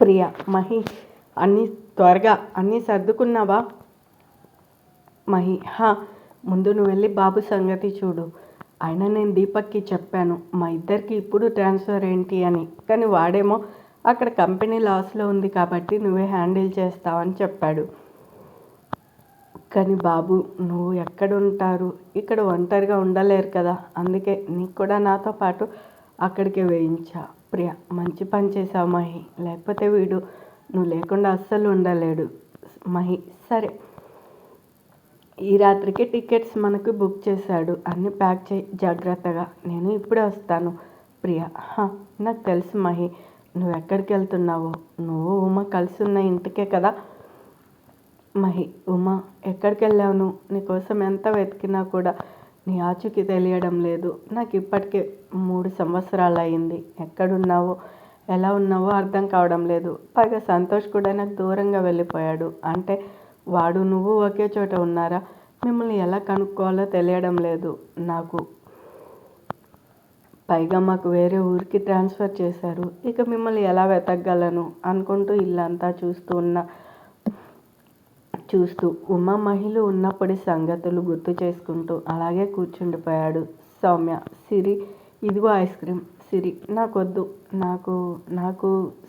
ప్రియ మహి అన్నీ త్వరగా అన్నీ సర్దుకున్నావా? మహి హా ముందు నువ్వు వెళ్ళి బాబు సంగతి చూడు. అయినా నేను దీపక్కి చెప్పాను మా ఇద్దరికి ఇప్పుడు ట్రాన్స్ఫర్ ఏంటి అని. కానీ వాడేమో అక్కడ కంపెనీ లాస్లో ఉంది కాబట్టి నువ్వే హ్యాండిల్ చేస్తావని చెప్పాడు. కానీ బాబు నువ్వు ఎక్కడ ఉంటారు ఇక్కడ ఒంటరిగా ఉండలేరు కదా. అందుకే నీకు కూడా నాతో పాటు అక్కడికే వేయించా. ప్రియ మంచి పని చేసావు మహి. లేకపోతే వీడు నువ్వు లేకుండా అస్సలు ఉండలేడు మహి. సరే. ఈ రాత్రికి టికెట్స్ మనకు బుక్ చేశాడు. అన్నీ ప్యాక్ చేయి. జాగ్రత్తగా. నేను ఇప్పుడే వస్తాను ప్రియ. నాకు తెలుసు మహి. నువ్వు ఎక్కడికి వెళ్తున్నావో? నువ్వు ఉమ కలిసి ఉన్న ఇంటికే కదా? మహి ఉమా ఎక్కడికి వెళ్ళావు నువ్వు? నీకోసం ఎంత వెతికినా కూడా నీ ఆచూకీ తెలియడం లేదు. నాకు ఇప్పటికే మూడు సంవత్సరాలు అయింది ఎక్కడున్నావో ఎలా ఉన్నావో అర్థం కావడం లేదు. పైగా సంతోష్ కూడా నాకు దూరంగా వెళ్ళిపోయాడు. అంటే వాడు నువ్వు ఒకే చోట ఉన్నారా? మిమ్మల్ని ఎలా కనుక్కోవాలో తెలియడం లేదు. నాకు పైగా మాకు వేరే ఊరికి ట్రాన్స్ఫర్ చేశారు. ఇక మిమ్మల్ని ఎలా వెతకగలను అనుకుంటూ ఇల్లంతా చూస్తూ ఉన్నా చూస్తూ ఉమా మహిళ ఉన్నప్పటి సంగతులు గుర్తు చేసుకుంటూ అలాగే కూర్చుండిపోయాడు. సౌమ్య సిరి ఇదిగో ఐస్ క్రీమ్ సిరి నాకొద్దు. నాకు నాకు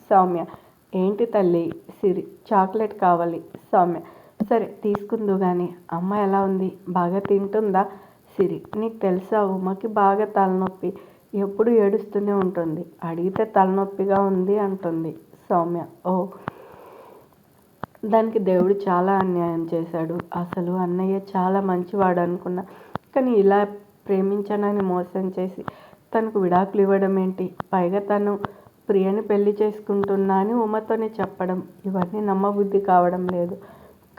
సౌమ్య. ఏంటి తల్లి? సిరి చాక్లెట్ కావాలి. సౌమ్య సరే తీసుకుందు కానీ అమ్మ ఎలా ఉంది? బాగా తింటుందా? సిరి నీకు తెలుసా? ఉమ్మకి బాగా తలనొప్పి. ఎప్పుడు ఏడుస్తూనే ఉంటుంది. అడిగితే తలనొప్పిగా ఉంది అంటుంది సౌమ్య. ఓ దానికి దేవుడు చాలా అన్యాయం చేశాడు. అసలు అన్నయ్య చాలా మంచివాడు అనుకున్నా. కానీ ఇలా ప్రేమించనని మోసం చేసి తనకు విడాకులు ఇవ్వడం ఏంటి? పైగా తను ప్రియని పెళ్ళి చేసుకుంటున్నా అని ఉమతోనే చెప్పడం. ఇవన్నీ నమ్మబుద్ధి కావడం లేదు.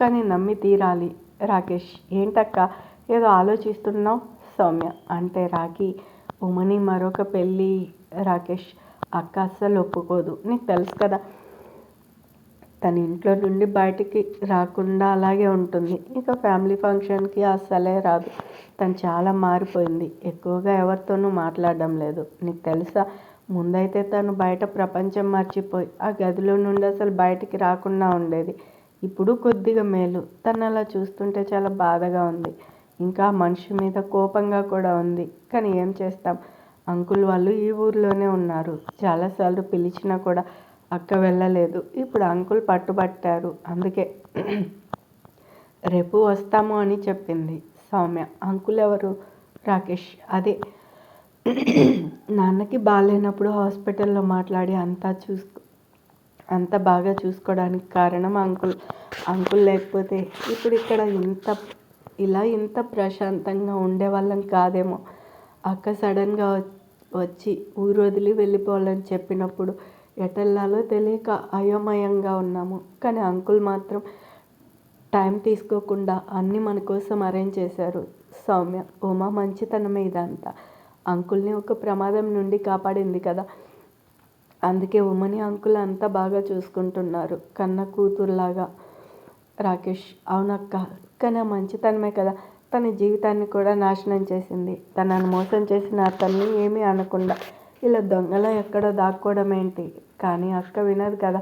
కానీ నమ్మి తీరాలి. రాకేష్ ఏంటక్క? ఏదో ఆలోచిస్తున్నావు? సౌమ్య అంటే రాఖీ ఉమని మరొక పెళ్ళి. రాకేష్ అక్క అస్సలు ఒప్పుకోదు. నీకు తెలుసు కదా తన ఇంట్లో నుండి బయటికి రాకుండా అలాగే ఉంటుంది. ఇక ఫ్యామిలీ ఫంక్షన్కి అస్సలే రాదు. తను చాలా మారిపోయింది. ఎక్కువగా ఎవరితోనూ మాట్లాడడం లేదు. నీకు తెలుసా ముందైతే తను బయట ప్రపంచం మర్చిపోయి ఆ గదిలో నుండి అసలు బయటికి రాకుండా ఉండేది. ఇప్పుడు కొద్దిగా మేలు. తను అలా చూస్తుంటే చాలా బాధగా ఉంది. ఇంకా మనిషి మీద కోపంగా కూడా ఉంది. కానీ ఏం చేస్తాం? అంకుల్ వాళ్ళు ఈ ఊర్లోనే ఉన్నారు. చాలాసార్లు పిలిచినా కూడా అక్క వెళ్ళలేదు. ఇప్పుడు అంకుల్ పట్టుబట్టారు. అందుకే రేపు వస్తాము అని చెప్పింది సౌమ్య. అంకుల్ ఎవరు? రాకేష్. అదే నాన్నకి బాగాలేనప్పుడు హాస్పిటల్లో మాట్లాడి అంతా చూసుకో అంత బాగా చూసుకోవడానికి కారణం అంకుల్. అంకుల్ లేకపోతే ఇప్పుడు ఇక్కడ ఇంత ఇలా ఇంత ప్రశాంతంగా ఉండేవాళ్ళం కాదేమో. అక్క సడన్గా వచ్చి ఊరు వదిలి వెళ్ళిపోవాలని చెప్పినప్పుడు ఎటెళ్ళాలో తెలియక అయోమయంగా ఉన్నాము. కానీ అంకుల్ మాత్రం టైం తీసుకోకుండా అన్నీ మన కోసం అరేంజ్ చేశారు. సౌమ్య ఉమా మంచితనమే ఇదంతా. అంకుల్ని ఒక ప్రమాదం నుండి కాపాడింది కదా. అందుకే ఉమని అంకుల్ అంతా బాగా చూసుకుంటున్నారు. కన్న కూతురులాగా. రాకేష్ అవునక్క. కానీ ఆ మంచితనమే కదా. తన జీవితాన్ని కూడా నాశనం చేసింది. తనను మోసం చేసిన అతన్ని ఏమీ అనకుండా. ఇలా దొంగలా ఎక్కడో దాక్కోవడం ఏంటి? కానీ అక్క వినదు కదా.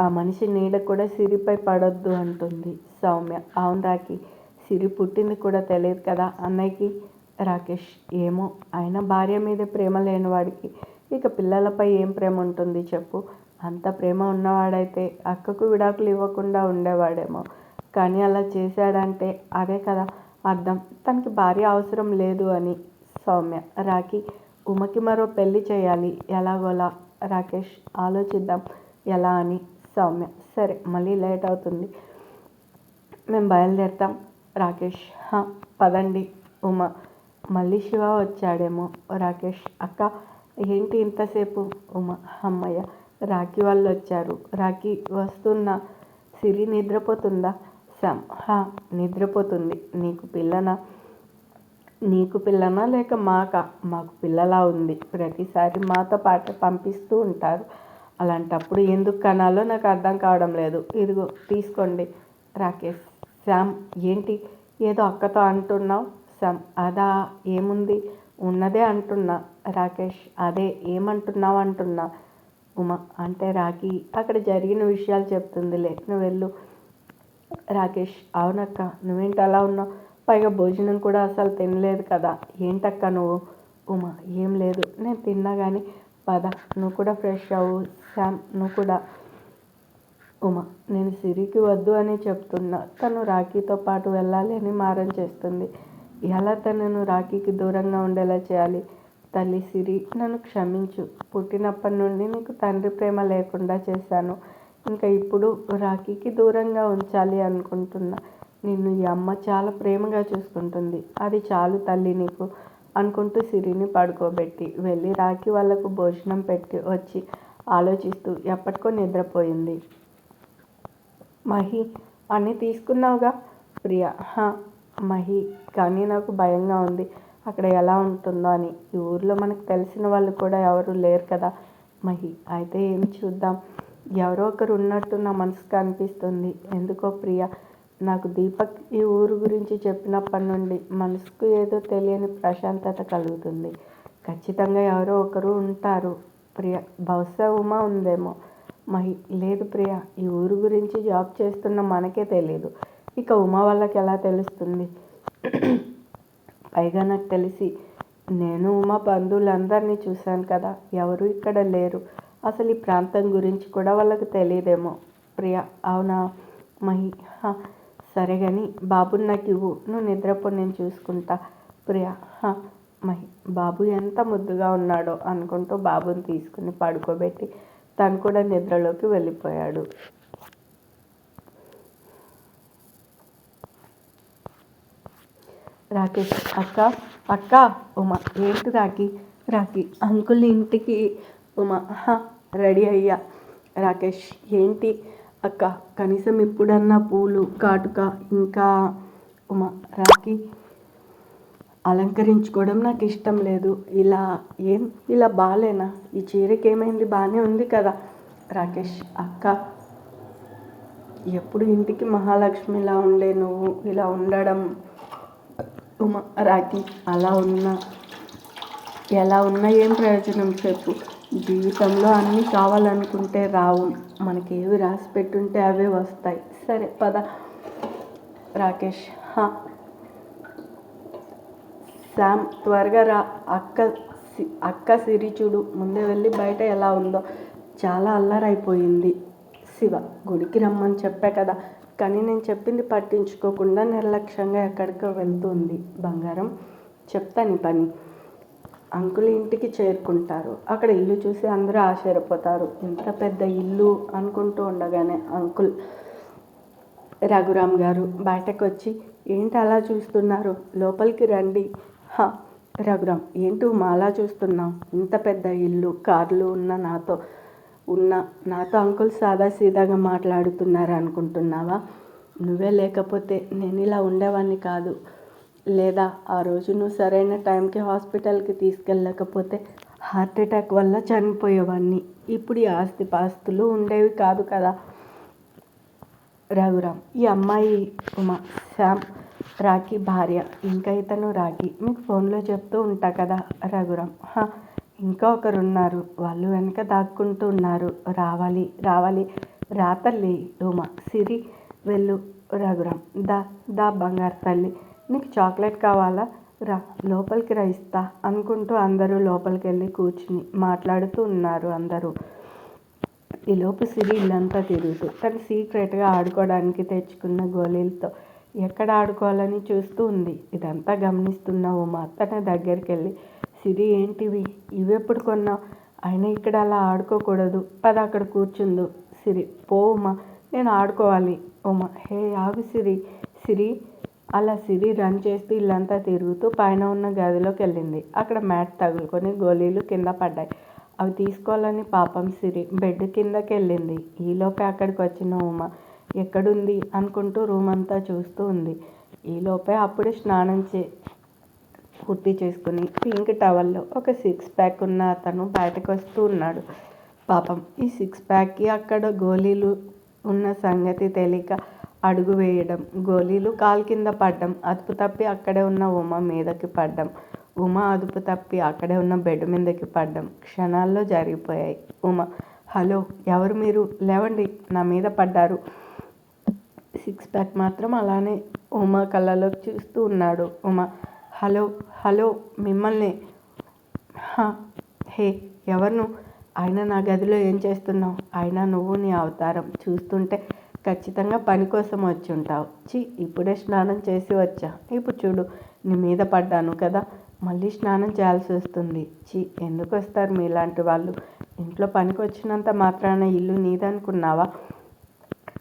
ఆ మనిషి నీడ కూడా సిరిపై పడొద్దు అంటుంది సౌమ్య. అవును రాకి సిరి పుట్టింది కూడా తెలియదు కదా అన్నయ్యకి. రాకేష్ ఏమో ఆయన భార్య మీద ప్రేమ లేనివాడికి. ఇక పిల్లలపై ఏం ప్రేమ ఉంటుంది చెప్పు. అంత ప్రేమ ఉన్నవాడైతే అక్కకు విడాకులు ఇవ్వకుండా ఉండేవాడేమో. కానీ అలా చేశాడంటే అదే కదా అర్థం. తనకి భార్య అవసరం లేదు అని సౌమ్య. రాఖీ ఉమకి మరో పెళ్ళి చేయాలి. ఎలాగోలా? రాకేష్ ఆలోచిద్దాం. ఎలా అని? సౌమ్య సరే మళ్ళీ లేట్ అవుతుంది. మేము బయలుదేరుతాం. రాకేష్ "హా, పదండి. ఉమ మళ్ళీ శివ వచ్చాడేమో. రాకేష్ అక్క ఏంటి ఇంతసేపు? ఉమ అమ్మయ్య రాఖీ వాళ్ళు వచ్చారు. రాఖీ వస్తున్న సిరి నిద్రపోతుందా? సమ్ హా నిద్రపోతుంది. నీకు పిల్లనా? నీకు పిల్లనా లేక మాక? మాకు పిల్లలా ఉంది. ప్రతిసారి మాతో పాటు పంపిస్తూ ఉంటారు. అలాంటప్పుడు ఎందుకు కనాలో నాకు అర్థం కావడం లేదు. ఇదిగో తీసుకోండి. రాకేష్ శ్యామ్ ఏంటి? ఏదో అక్కతో అంటున్నావు? శ్యామ్ అదా ఏముంది? ఉన్నదే అంటున్నా. రాకేష్ అదే ఏమంటున్నావు అంటున్నా. ఉమా అంటే రాఖీ అక్కడ జరిగిన విషయాలు చెప్తుందిలే. నువ్వు వెళ్ళు రాకేష్ అవునక్క నువ్వేంటి అలా ఉన్నావు? పైగా భోజనం కూడా అసలు తినలేదు కదా. ఏంటక్క నువ్వు? ఉమా ఏం లేదు. నేను తిన్నా కానీ పద. నువ్వు కూడా ఫ్రెష్ అవ్వు. శామ్ నువ్వు కూడా. ఉమా నేను సిరికి వద్దు అని చెప్తున్నా. తను రాఖీతో పాటు వెళ్ళాలి అని మారం చేస్తుంది. ఎలా తనను రాఖీకి దూరంగా ఉండేలా చేయాలి? తల్లి సిరి నన్ను క్షమించు. పుట్టినప్పటి నుండి నీకు తండ్రి ప్రేమ లేకుండా చేశాను. ఇంకా ఇప్పుడు రాఖీకి దూరంగా ఉంచాలి అనుకుంటున్నా. నిన్ను ఈ అమ్మ చాలా ప్రేమగా చూసుకుంటుంది. అది చాలు తల్లి నీకు అనుకుంటూ సిరిని పడుకోబెట్టి వెళ్ళి రాఖీ వాళ్ళకు భోజనం పెట్టి వచ్చి ఆలోచిస్తూ ఎప్పటికో నిద్రపోయింది. మహి అన్నీ తీసుకున్నావుగా? ప్రియా మహి కానీ నాకు భయంగా ఉంది. అక్కడ ఎలా ఉంటుందో అని. ఈ ఊర్లో మనకు తెలిసిన వాళ్ళు కూడా ఎవరు లేరు కదా? మహి అయితే ఏం చూద్దాం. ఎవరో ఒకరు ఉన్నట్టు నా మనసుకు అనిపిస్తుంది. ఎందుకో ప్రియ నాకు దీపక్ ఈ ఊరు గురించి చెప్పినప్పటి నుండి మనసుకు ఏదో తెలియని ప్రశాంతత కలుగుతుంది. ఖచ్చితంగా ఎవరో ఒకరు ఉంటారు. ప్రియ బహుశా ఉమా ఉందేమో. మహి లేదు ప్రియ ఈ ఊరు గురించి జాబ్ చేస్తున్న మనకే తెలియదు ఇక ఉమా వాళ్ళకి ఎలా తెలుస్తుంది? పైగా నాకు తెలిసి నేను ఉమా బంధువులందరినీ చూశాను కదా. ఎవరు ఇక్కడ లేరు. అసలు ఈ ప్రాంతం గురించి కూడా వాళ్ళకి తెలియదేమో. ప్రియ అవునా? మహి సరే కానీ బాబుని నాకు ఇవ్వు. నువ్వు నిద్రపో నేను చూసుకుంటా. ప్రియా మహి బాబు ఎంత ముద్దుగా ఉన్నాడో అనుకుంటూ బాబుని తీసుకుని పడుకోబెట్టి తను కూడా నిద్రలోకి వెళ్ళిపోయాడు. రాకేష్ అక్క అక్క ఉమా ఏంటి రాకి? రాకి అంకుల్ ఇంటికి ఉమా రెడీ అయ్యా. రాకేష్ ఏంటి? అక్క కనీసం ఎప్పుడన్నా పూలు కాటుక ఇంకా ఉమా రాకి అలంకరించుకోవడం నాకు ఇష్టం లేదు. ఇలా ఏం ఇలా బాగాలేనా ఈ చీరకి ఏమైంది బాగానే ఉంది కదా. రాకేష్ అక్క ఎప్పుడు ఇంటికి మహాలక్ష్మి ఇలా ఉండే నువ్వు ఇలా ఉండడం? ఉమా రాఖీ అలా ఉన్నా ఎలా ఉన్నా ఏం ప్రయోజనం చెప్పు. జీవితంలో అన్నీ కావాలనుకుంటే రావు. మనకి ఏవి రాసి పెట్టుంటే అవే వస్తాయి. సరే పద. రాకేష్ శామ్ త్వరగా రా. అక్క అక్క సిరి చూడు. ముందే వెళ్ళి బయట ఎలా ఉందో. చాలా అల్లరైపోయింది. శివ గుడికి రమ్మని చెప్పా కదా. కానీ నేను చెప్పింది పట్టించుకోకుండా నిర్లక్ష్యంగా ఎక్కడికో వెళ్తుంది. బంగారం చెప్తాను పని. అంకుల్ ఇంటికి చేరుకుంటారు. అక్కడ ఇల్లు చూసి అందరూ ఆశ్చర్యపోతారు. ఇంత పెద్ద ఇల్లు అనుకుంటూ ఉండగానే అంకుల్ రఘురామ్ గారు బయటకు వచ్చి ఏంటి అలా చూస్తున్నారు? లోపలికి రండి. రఘురామ్ ఏంటి మా అలా ఇంత పెద్ద ఇల్లు కార్లు ఉన్న నాతో ఉన్న నాతో అంకుల్ సాదా సీదాగా మాట్లాడుతున్నారు అనుకుంటున్నావా నువ్వే లేకపోతే నేను ఇలా ఉండేవాడిని కాదు. లేదా ఆ రోజు నువ్వు సరైన టైంకి హాస్పిటల్కి తీసుకెళ్ళకపోతే హార్ట్ అటాక్ వల్ల చనిపోయేవాడిని ఇప్పుడు ఈ ఆస్తి పాస్తులు ఉండేవి కాదు కదా? రఘురామ్ ఈ అమ్మాయి ఉమా శ్యామ్ రాఖీ భార్య ఇంకా ఇతను రాఖీ. మీకు ఫోన్లో చెప్తూ ఉంటా కదా రఘురామ్. ఇంకా ఒకరు ఉన్నారు వాళ్ళు వెనక దాక్కుంటూ ఉన్నారు. రావాలి రావాలి. రా తల్లి సిరి వెళ్ళు రఘురామ్. దా దా బంగారు తల్లి. నీకు చాక్లెట్ కావాలా? రా లోపలికి రా ఇస్తా అనుకుంటూ అందరూ లోపలికి వెళ్ళి కూర్చుని మాట్లాడుతూ ఉన్నారు అందరూ. ఈలోపు సిరి ఇల్లంతా తిరుగుతూ తను సీక్రెట్గా ఆడుకోవడానికి తెచ్చుకున్న గోళీలతో ఎక్కడ ఆడుకోవాలని చూస్తూ ఉంది. ఇదంతా గమనిస్తున్న ఉమా తన దగ్గరికి వెళ్ళి సిరి ఏంటివి? ఇవెప్పుడు కొన్నావు? అయినా ఇక్కడ అలా ఆడుకోకూడదు. పద అక్కడ కూర్చుందు. సిరి పో ఉమా నేను ఆడుకోవాలి. ఉమా హే ఆగు సిరి. సిరి అలా సిరి రన్ చేస్తూ ఇల్లంతా తిరుగుతూ పైన ఉన్న గదిలోకి వెళ్ళింది. అక్కడ మ్యాట్ తగులుకొని గోళీలు కింద పడ్డాయి. అవి తీసుకోవాలని పాపం సిరి బెడ్ కిందకి వెళ్ళింది. ఈలోపే అక్కడికి వచ్చిన ఉమ ఎక్కడుంది? అనుకుంటూ రూమ్ అంతా చూస్తూ ఉంది. ఈలోపే అప్పుడే స్నానం చే పూర్తి చేసుకుని పింక్ టవల్లో ఒక సిక్స్ ప్యాక్ ఉన్న అతను బయటకు వస్తూ ఉన్నాడు. పాపం ఈ సిక్స్ ప్యాక్కి అక్కడ గోళీలు ఉన్న సంగతి తెలియక అడుగు వేయడం గోళీలు కాలు కింద పడ్డం అదుపు తప్పి అక్కడే ఉన్న ఉమ మీదకి పడ్డం ఉమ అదుపు తప్పి అక్కడే ఉన్న బెడ్ మీదకి పడ్డం క్షణాల్లో జరిగిపోయాయి. ఉమ హలో ఎవరు మీరు? లేవండి నా మీద పడ్డారు. సిక్స్ ప్యాక్ మాత్రం అలానే ఉమా కళ్ళలోకి చూస్తూ ఉన్నాడు. ఉమా హలో హలో మిమ్మల్ని హే ఎవరు ఆయన నా గదిలో ఏం చేస్తున్నావు? ఆయన నువ్వు నీ అవతారం. చూస్తుంటే ఖచ్చితంగా పని కోసం వచ్చి ఉంటావు. చి ఇప్పుడే స్నానం చేసి వచ్చా. ఇప్పుడు చూడు నీ మీద పడ్డాను కదా. మళ్ళీ స్నానం చేయాల్సి వస్తుంది. చి ఎందుకు వస్తారు మీలాంటి వాళ్ళు? ఇంట్లో పనికి వచ్చినంత మాత్రాన ఇల్లు నీదనుకున్నావా?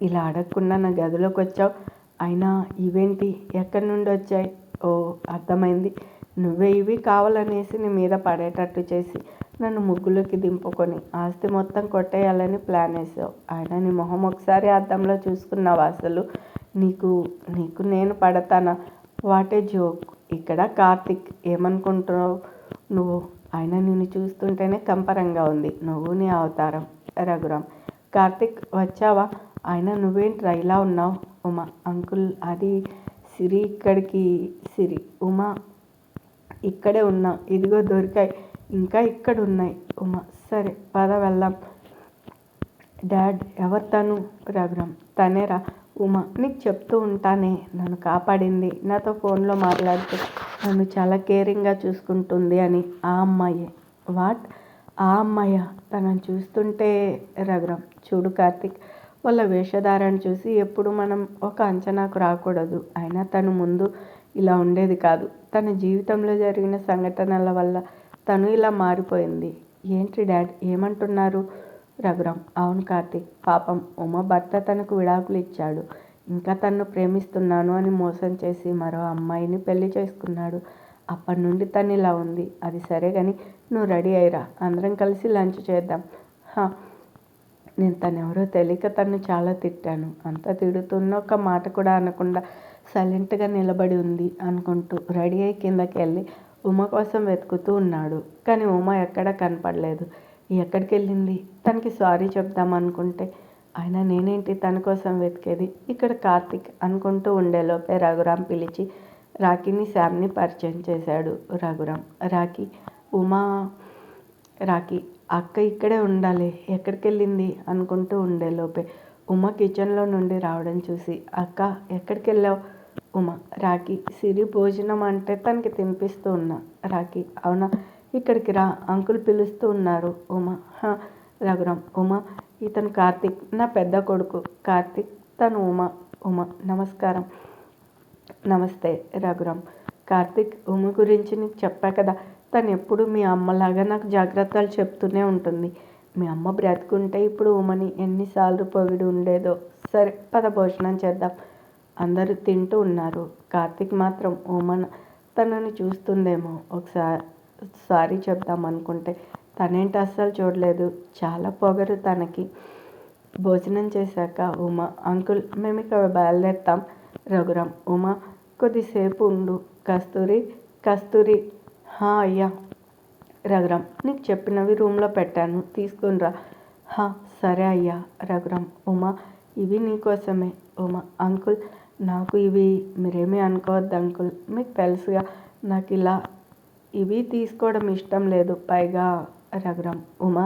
ఇలా అడగకుండా నా గదిలోకి వచ్చావు. అయినా ఇవేంటి? ఎక్కడి నుండి వచ్చాయి? ఓ అర్థమైంది. నువ్వే ఇవి కావాలనేసి నీ మీద పడేటట్టు చేసి నన్ను ముగ్గులోకి దింపుకొని ఆస్తి మొత్తం కొట్టేయాలని ప్లాన్ వేసావు. ఆయన నీ మొహం ఒకసారి అద్దంలో చూసుకున్నావా అసలు. నీకు నీకు నేను పడతానా? వాటే జోక్ ఇక్కడ కార్తిక్ ఏమనుకుంటున్నావు నువ్వు? ఆయన నిన్ను చూస్తుంటేనే కంపరంగా ఉంది. నువ్వు నీ అవతారం రఘురామ్ కార్తిక్ వచ్చావా? ఆయన నువ్వేంటి ఇలా ఉన్నావు? ఉమా అంకుల్ అది సిరి ఇక్కడికి సిరి ఉమా ఇక్కడే ఉన్నా. ఇదిగో దొరికాయి. ఇంకా ఇక్కడ ఉన్నాయి ఉమా సరే పద వెళ్దాం. డాడ్ ఎవరు తను? రఘురామ్ తనేరా ఉమా నీకు చెప్తూ ఉంటానే. నన్ను కాపాడింది. నాతో ఫోన్లో మాట్లాడుతూ నన్ను చాలా కేరింగ్గా చూసుకుంటుంది అని ఆ అమ్మాయే. వాట్? ఆ అమ్మాయ? తనని చూస్తుంటే రఘురామ్ చూడు కార్తిక్ వాళ్ళ వేషధారణ చూసి ఎప్పుడు మనం ఒక అంచనాకు రాకూడదు. అయినా తను ముందు ఇలా ఉండేది కాదు. తన జీవితంలో జరిగిన సంఘటనల వల్ల తను ఇలా మారిపోయింది. ఏంటి డాడ్? ఏమంటున్నారు? రఘురామ్ అవును కార్తీక్ పాపం ఉమ భర్త తనకు విడాకులు ఇచ్చాడు. ఇంకా తన్ను ప్రేమిస్తున్నాను అని మోసం చేసి మరో అమ్మాయిని పెళ్ళి చేసుకున్నాడు. అప్పటి నుండి తను ఇలా ఉంది. అది సరే కానీ నువ్వు రెడీ అయ్యిరా. అందరం కలిసి లంచ్ చేద్దాం. నేను తను ఎవరో తెలియక తను చాలా తిట్టాను. అంత తిడుతున్న ఒక మాట కూడా అనకుండా సైలెంట్గా నిలబడి ఉంది అనుకుంటూ రెడీ అయ్యి కిందకి వెళ్ళి ఉమ కోసం వెతుకుతూ ఉన్నాడు. కానీ ఉమ ఎక్కడా కనపడలేదు. ఎక్కడికి వెళ్ళింది తనకి సారీ చెప్దామనుకుంటే ఆయన నేనేంటి తన కోసం వెతికేది? ఇక్కడ కార్తిక్ అనుకుంటూ ఉండేలోపే రఘురామ్ పిలిచి రాఖీని శామ్ని పరిచయం చేశాడు. రఘురామ్ రాఖీ ఉమా రాఖీ అక్క ఇక్కడే ఉండాలి. ఎక్కడికి వెళ్ళింది అనుకుంటూ ఉండేలోపే ఉమ కిచెన్లో నుండి రావడం చూసి అక్క ఎక్కడికి వెళ్ళావు ఉమ రాఖీ సిరి భోజనం అంటే తనకి తినిపిస్తూ ఉన్నా. రాఖీ అవునా? ఇక్కడికి రా అంకుల్ పిలుస్తూ ఉన్నారు. ఉమా రఘురామ్ ఉమా ఇతను కార్తిక్ నా పెద్ద కొడుకు. కార్తిక్ తను ఉమా ఉమ నమస్కారం. నమస్తే రఘురామ్. కార్తిక్ ఉమ గురించి నీకు చెప్పా కదా. తను ఎప్పుడు మీ అమ్మలాగా నాకు జాగ్రత్తలు చెప్తూనే ఉంటుంది. మీ అమ్మ బ్రతుకుంటే ఇప్పుడు ఉమని ఎన్నిసార్లు పొగిడి ఉండేదో. సరే పద భోజనం చేద్దాం. అందరూ తింటూ ఉన్నారు. కార్తీక్ మాత్రం ఉమన్ తనని చూస్తుందేమో. ఒకసారి సారీ చెప్దామనుకుంటే తనేంటి అస్సలు చూడలేదు. చాలా పొగరు తనకి. భోజనం చేశాక ఉమ అంకుల్ మేము ఇక్కడ బయలుదేరుతాం. రఘురామ్ ఉమ కొద్దిసేపు ఉండు. కస్తూరి కస్తూరి. హా అయ్యా. రఘురామ్ నీకు చెప్పినవి రూమ్లో పెట్టాను. తీసుకునిరా హా సరే అయ్యా. రఘురామ్ ఉమా ఇవి నీకోసమే ఉమా అంకుల్ నాకు ఇవి మీరేమీ అనుకోవద్దు అంకుల్. మీకు తెలుసుగా నాకు ఇలా ఇవి తీసుకోవడం ఇష్టం లేదు. పైగా రఘురామ్ ఉమా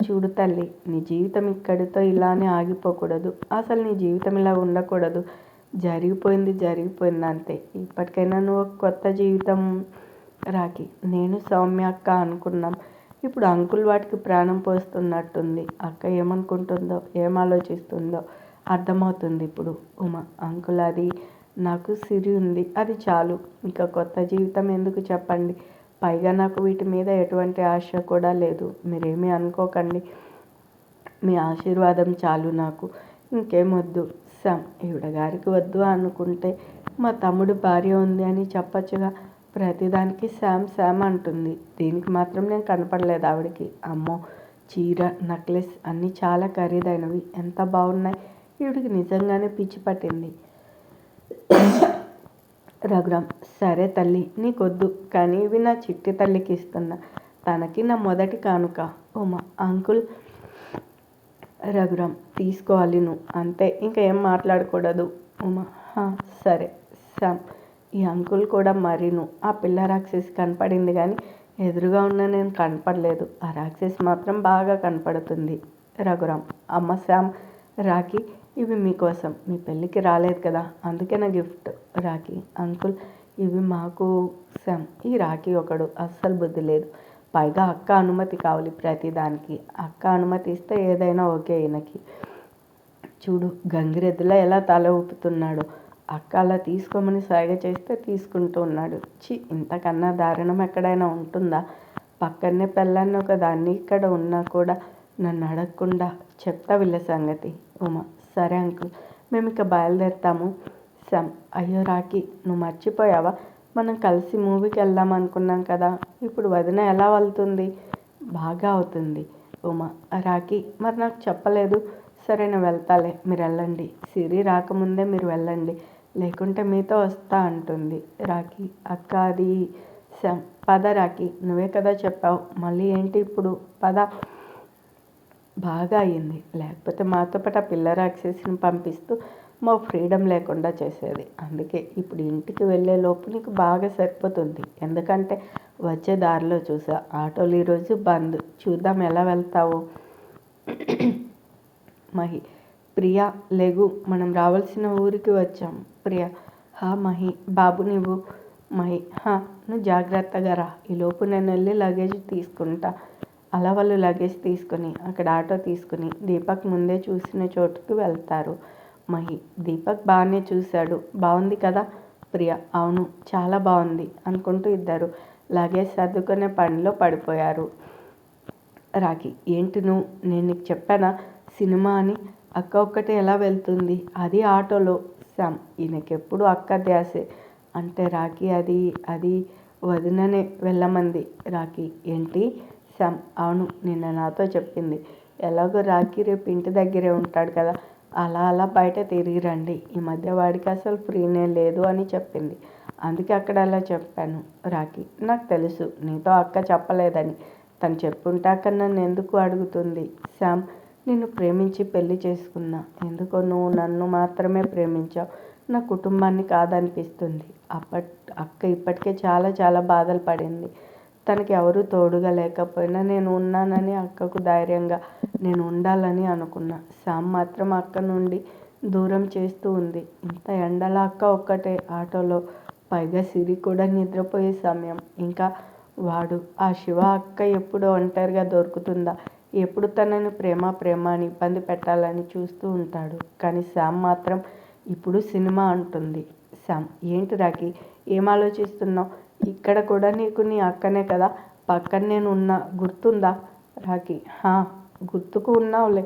చూడు తల్లి నీ జీవితం ఇక్కడితో ఇలానే ఆగిపోకూడదు. అసలు నీ జీవితం ఇలా ఉండకూడదు. జరిగిపోయింది జరిగిపోయింది అంతే. ఇప్పటికైనా నువ్వు కొత్త జీవితం రాకి. నేను సౌమ్య అక్క అనుకున్నాం. ఇప్పుడు అంకుల్ వాటికి ప్రాణం పోస్తున్నట్టుంది. అక్క ఏమనుకుంటుందో ఏం ఆలోచిస్తుందో అర్థమవుతుంది ఇప్పుడు. ఉమ అంకుల్ అది నాకు సిరి ఉంది. అది చాలు. ఇంకా కొత్త జీవితం ఎందుకు చెప్పండి? పైగా నాకు వీటి మీద ఎటువంటి ఆశ కూడా లేదు. మీరేమీ అనుకోకండి. మీ ఆశీర్వాదం చాలు నాకు. ఇంకేం వద్దు సామ్ ఈవిడ గారికి వద్దు అనుకుంటే మా తమ్ముడు భార్య ఉంది అని చెప్పచ్చుగా. ప్రతిదానికి శామ్ శామ్ అంటుంది. దీనికి మాత్రం నేను కనపడలేదు ఆవిడకి. అమ్మో చీర నెక్లెస్ అన్నీ చాలా ఖరీదైనవి. ఎంత బాగున్నాయి. ఈవిడికి నిజంగానే పిచ్చి పట్టింది. రఘురామ్ సరే తల్లి నీకొద్దు కానీ ఇవి నా చిట్టి తల్లికి ఇస్తున్నా. తనకి నా మొదటి కానుక. ఉమా అంకుల్. రఘురామ్ తీసుకోవాలి నువ్వు. అంతే ఇంకా ఏం మాట్లాడకూడదు. ఉమా సరే శామ్ ఈ అంకుల్ కూడా మరీను ఆ పిల్ల రాక్షసి కనపడింది కానీ ఎదురుగా ఉన్న నేను కనపడలేదు. ఆ రాక్షసి మాత్రం బాగా కనపడుతుంది. రఘురామ్ అమ్మ శామ్ రాఖీ ఇవి మీకోసం. మీ పెళ్ళికి రాలేదు కదా. అందుకే నా గిఫ్ట్ రాఖీ. అంకుల్ ఇవి మాకు శామ్ ఈ రాఖీ ఒకడు. అస్సలు బుద్ధి లేదు. పైగా అక్క అనుమతి కావాలి ప్రతిదానికి అక్క అనుమతి ఇస్తే ఏదైనా ఓకే ఈయనకి. చూడు గంగిరెద్దులా ఎలా తల ఊపుతున్నాడు. అక్క అలా తీసుకోమని సాగ చేస్తే తీసుకుంటూ ఉన్నాడు. చి ఇంతకన్నా దారుణం ఎక్కడైనా ఉంటుందా? పక్కనే పెళ్ళాన్ని ఒక దాన్ని ఇక్కడ ఉన్నా కూడా నన్ను అడగకుండా చెప్తా వీళ్ళ సంగతి. ఉమా సరే అంకుల్. మేము ఇక బయలుదేరుతాము. సమ్ అయ్యో రాఖీ నువ్వు మర్చిపోయావా? మనం కలిసి మూవీకి వెళ్దాం అనుకున్నాం కదా. ఇప్పుడు వదిన ఎలా వెళ్తుంది? బాగా అవుతుంది. ఉమా రాఖీ మరి నాకు చెప్పలేదు. సరే నేను వెళ్తాలే. మీరు వెళ్ళండి. సిరి రాకముందే మీరు వెళ్ళండి. లేకుంటే మీతో వస్తా అంటుంది రాఖీ. అక్క అది సమ్ పద రాఖీ. నువ్వే కదా చెప్పావు. మళ్ళీ ఏంటి ఇప్పుడు? పద. బాగా అయింది లేకపోతే మాతో పాటు ఆ పిల్ల రాక్షసిని పంపిస్తూ మా ఫ్రీడమ్ లేకుండా చేసేది. అందుకే ఇప్పుడు ఇంటికి వెళ్ళే లోపు నీకు బాగా సరిపోతుంది. ఎందుకంటే వచ్చే దారిలో చూసా. ఆటోలు ఈరోజు బంద్. చూద్దాం ఎలా వెళ్తావు? మహి ప్రియా లేగు మనం రావాల్సిన ఊరికి వచ్చాం. ప్రియా హా మహి బాబు నువ్వు మహి హా నువ్వు జాగ్రత్తగా రా. ఈలోపు నేను వెళ్ళి లగేజ్ తీసుకుంటా. అలా వాళ్ళు లగేజ్ తీసుకొని అక్కడ ఆటో తీసుకుని దీపక్ ముందే చూసిన చోటుకి వెళ్తారు. మహి దీపక్ బాగానే చూశాడు. బాగుంది కదా? ప్రియ అవును చాలా బాగుంది అనుకుంటూ ఇద్దరు లగేజ్ సర్దుకునే పనిలో పడిపోయారు. రాఖీ ఏంటి నువ్వు? నేను నీకు చెప్పానా? సినిమా అని? అక్క ఒక్కటే ఎలా వెళ్తుంది? అది ఆటోలో. శామ్ ఈయనకెప్పుడు అక్క ధ్యాసే. అంటే రాఖీ అది అది వదిననే వెళ్ళమంది. రాఖీ ఏంటి? శ్యామ్ అవును నిన్న నాతో చెప్పింది. ఎలాగో రాఖీ రేపు ఇంటి దగ్గరే ఉంటాడు కదా అలా అలా బయట తిరిగి రండి. ఈ మధ్య వాడికి అసలు ఫ్రీనే లేదు అని చెప్పింది. అందుకే అక్కడ అలా చెప్పాను. రాఖీ నాకు తెలుసు నీతో అక్క చెప్పలేదని. తను చెప్పుంటాక నన్ను ఎందుకు అడుగుతుంది? శ్యామ్ నిన్ను ప్రేమించి పెళ్ళి చేసుకున్నా. ఎందుకో నువ్వు నన్ను మాత్రమే ప్రేమించావు. నా కుటుంబాన్ని కాదనిపిస్తుంది. అప్పట్ అక్క ఇప్పటికే చాలా చాలా బాధలు పడింది. తనకి ఎవరు తోడుగా లేకపోయినా నేను ఉన్నానని అక్కకు ధైర్యంగా నేను ఉండాలని అనుకున్నా. శామ్ మాత్రం అక్క నుండి దూరం చేస్తూ ఉంది. ఇంత ఎండల అక్క ఒక్కటే ఆటోలో పైగా సిరి కూడా నిద్రపోయే సమయం. ఇంకా వాడు ఆ శివ అక్క ఎప్పుడు ఒంటరిగా దొరుకుతుందా? ఎప్పుడు తనని ప్రేమ ప్రేమ అని ఇబ్బంది పెట్టాలని చూస్తూ ఉంటాడు. కానీ శ్యామ్ మాత్రం ఇప్పుడు సినిమా అంటుంది. శ్యామ్ ఏంటి రాకి ఏం ఆలోచిస్తున్నావు? ఇక్కడ కూడా నీకు నీ అక్కనే కదా. పక్కన నేను ఉన్నా గుర్తుందా రాకి గుర్తుకు ఉన్నావులే.